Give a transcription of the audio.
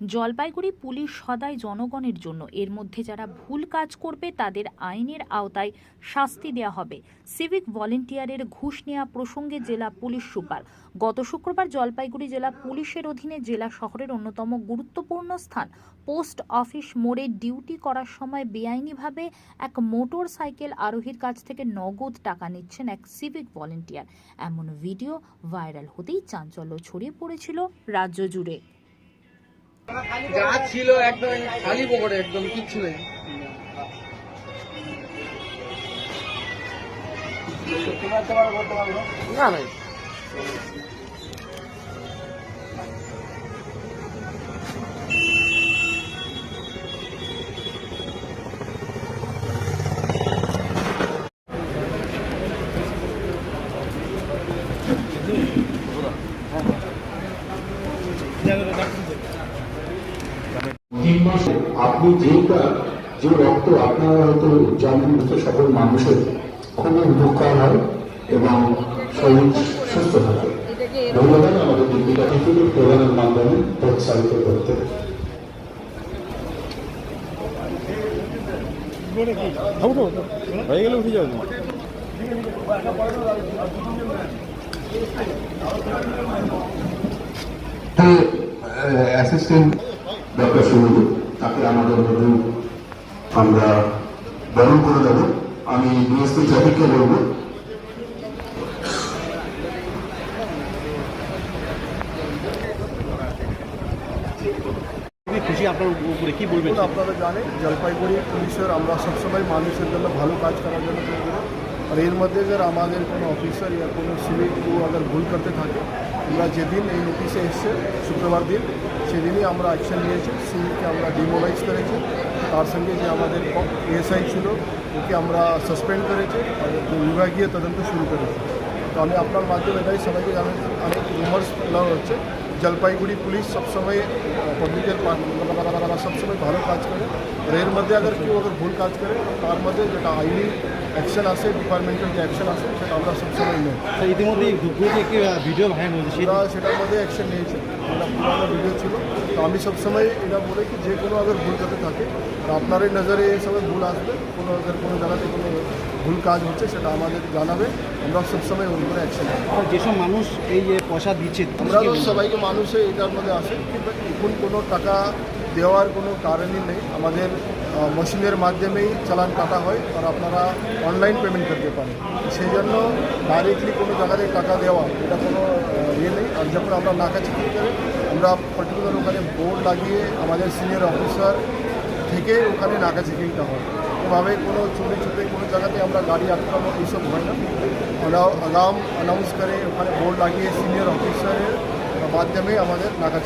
Jalpaiguri police সদাই জনগণের জন্য। এর মধ্যে যারা ভুল কাজ করবে, তাদের আইনের আওতায় শাস্তি দেওয়া হবে। সিভিক ভলেন্টিয়ারের ঘুষ নেওয়া প্রসঙ্গে জেলা পুলিশ সুপার। গত শুক্রবার জলপাইগুড়ি জেলা পুলিশের অধীনে জেলা শহরের অন্যতম গুরুত্বপূর্ণ স্থান, পোস্ট অফিস মোড়ে ডিউটি করার সময় বেআইনিভাবে এক মোটর সাইকেল আরোহীর কাছ থেকে নগদ টাকা নিচ্ছেন এক সিভিক ভলেন্টিয়ার। এমন ভিডিও ভাইরাল হতেই চাঞ্চল্য ছড়িয়ে পড়েছিল রাজ্য জুড়ে। যা ছিল একদম খালি পকেটে একদম কিচ্ছু নেই। না নাই তিন মাসে আপনি যেটা যে রক্ত আপনারা হয়তো জানেন হয়তো সকল মানুষের খুবই উপকার হয় এবং শরীর সুস্থ থাকে। ধন্যবাদ আমাদের দীপিকা থেকে প্রধানের মাধ্যমে প্রোৎসাহিত করতে। হয়ে গেলে উঠে যাবে। অ্যাসিস্ট্যান্ট ডক্টর সুনীল তাকে আমাদের মধ্যে আমরা বরণ করে দেবো আমি ডিএসপি ট্রাফিককে বলব খুবই খুশি আপনার উপরে কি বলবেন? দেখুন, আপনারা জানেন জলপাইগুড়ি পুলিশের আমরা সবসময় মানুষের জন্য ভালো কাজ করার জন্য তৈরি করি। আর এর মধ্যে যারা আমাদের কোনো অফিসার ইয়া কোনো সিভিক কেউ আবার ভুল করতে থাকে আমরা যেদিন এই নোটিশে এসছে শুক্রবার দিন সেদিনই আমরা অ্যাকশন নিয়েছি সিভিককে আমরা ডিমোলাইজ করেছি। তার সঙ্গে যে আমাদের এএসআই ছিল, ওকে আমরা সাসপেন্ড করেছি বিভাগীয় তদন্ত শুরু করেছি। তো আমি আপনার মাধ্যমে এটাই সবাইকে জানাচ্ছি। অনেক রুমার্স হচ্ছে। জলপাইগুড়ি পুলিশ সবসময় পাবলিকের সবসময় ভালো কাজ করে। আর এর মধ্যে আবার কেউ আবার ভুল কাজ করে তার মধ্যে যেটা আইনি অ্যাকশন আছে ডিপার্টমেন্টাল যে অ্যাকশন আছে সেটা আমরা সবসময় নেই। তো ইতিমধ্যে একটি ভিডিও ভাইরাল হয়েছে সেই সেটার মধ্যে অ্যাকশন নিয়েছে। এটা পুরোনো ভিডিও ছিল। তো আমি সবসময় এটা বলে কি যে কোনো আবার ভুল যাতে থাকে আপনার এই নজরে এই সময় ভুল আসবে। কোনো আবার কোনো জায়গাতে কোনো ভুল কাজ হচ্ছে সেটা আমাদের জানাবে। আমরা সবসময় ওর উপরে অ্যাকশন নেব। যেসব মানুষ এই যে পয়সা দিচ্ছে আমরা তো সবাইকে মানুষে এটার মধ্যে আসে এখন কোনো টাকা দেওয়ার কোনো কারণই নেই। আমাদের মেশিনের মাধ্যমেই চালান কাটা হয় আর আপনারা অনলাইন পেমেন্ট করতে পারেন। সেই জন্য ডাইরেক্টলি কোনো জায়গাতে টাকা দেওয়া, এটা কোনো ইয়ে নেই। আর যখন আমরা নাকা চিকিৎ করে, আমরা পার্টিকুলার ওখানে বোর্ড লাগিয়ে আমাদের সিনিয়র অফিসার থেকে ওখানে নাকা চেকিংটা হয়। এভাবে কোনো চুরি চুপে কোনো জায়গাতে আমরা গাড়ি আটকানো এইসব হয় না। আগাম অ্যানাউন্স করে ওখানে বোর্ড লাগিয়ে সিনিয়র অফিসারের মাধ্যমে আমাদের নাকা